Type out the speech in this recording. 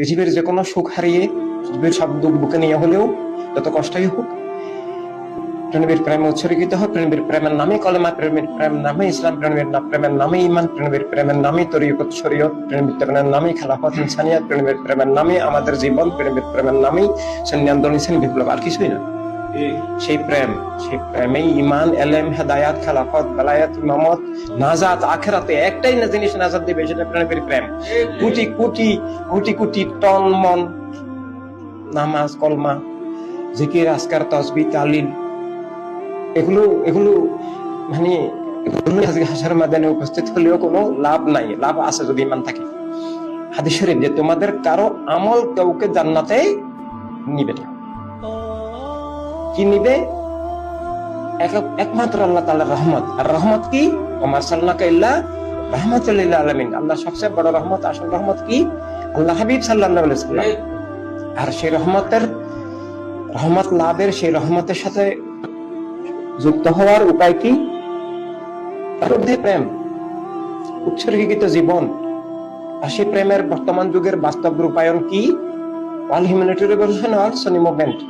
পৃথিবীর যে কোনো সুখ হারিয়ে পৃথিবীর সব দুঃখ বুকে নিয়ে হলেও যত কষ্টই হোক, প্রেমের প্রেমে উৎসর্গিত হয় প্রেমের প্রেমের নামে কলেমা, প্রেমের প্রেম নামে ইসলাম, প্রেমের প্রেমের নামে ইমান প্রেমের প্রেমের নামে তরিকত শরীয়ত প্রেমের প্রেমের নামে খেলাফত, ইনসানিয়াত, প্রেমের প্রেমের নামে আমাদের জীবন, প্রেমের প্রেমের নামেই সৈন্য আন্দোলন বিপ্লব, আর কিছুই না। সেই প্রেম, সেই প্রেমেই ইমান এলেম, হেদায়াত, খেলাফত, বেলায়াত ইমামত নাজাত, আখেরাতে একটাই না জিনিস নাজাত দিবে, সেটা প্রেমের প্রেম। কোটি কোটি কোটি কোটি টন মন, নামাজ, কলমা, জিকির আসকার তসবি, তালিল। এগুলো এগুলো মানে হাসার মাদানে উপস্থিত হলেও কোনো লাভ নাই, লাভ আছে যদি ইমান থাকে। হাদিস শরীফ যে তোমাদের কারও আমল কাউকে জান্নাতে নিবে না। কি নিবে? একমাত্র আল্লাহ তাআলার রহমত। আর রহমত কি? ওমার সাল্লাকা ইল্লা রহমতুল্লিল আলমিন। আল্লাহ সবচেয়ে বড় রহমত, আসল রহমত কি? আল্লাহ হাবিব সাল্লাম আর সেই রহমতের, রহমত লাভের সেই রহমতের সাথে যুক্ত হওয়ার উপায় কি? প্রেম। উৎসর্গীকৃত জীবন। আর সেই প্রেমের বর্তমান যুগের বাস্তব রূপায়ণ কি? অল হিউম্যানিটি রেভলিউশন অল সনি মুভমেন্ট।